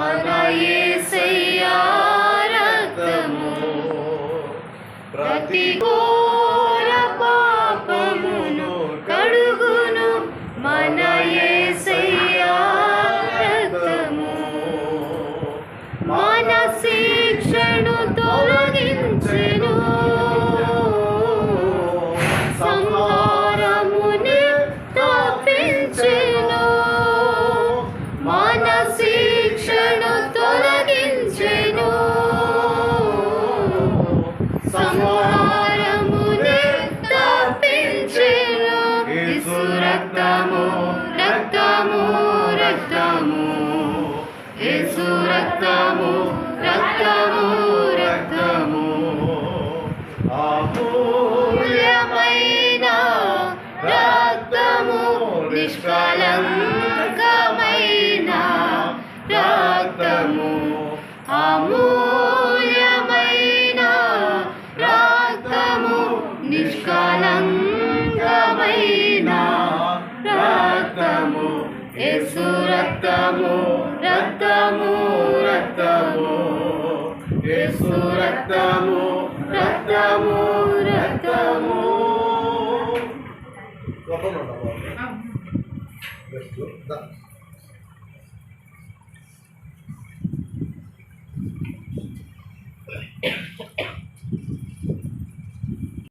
మన యేసయ్యా రక్తము. ప్రతి సంహారముని తప్పించెను యేసు రక్తము రక్తము రక్తము. యేసు రక్తము రక్తము రక్తము. అమూల్యమైన రక్తము నిష్కలంకమైన రక్తము. అమూల్యమైన యేసు రక్తము రక్తము రక్తము యేసు రక్తము రక్తము రక్తము go. Da.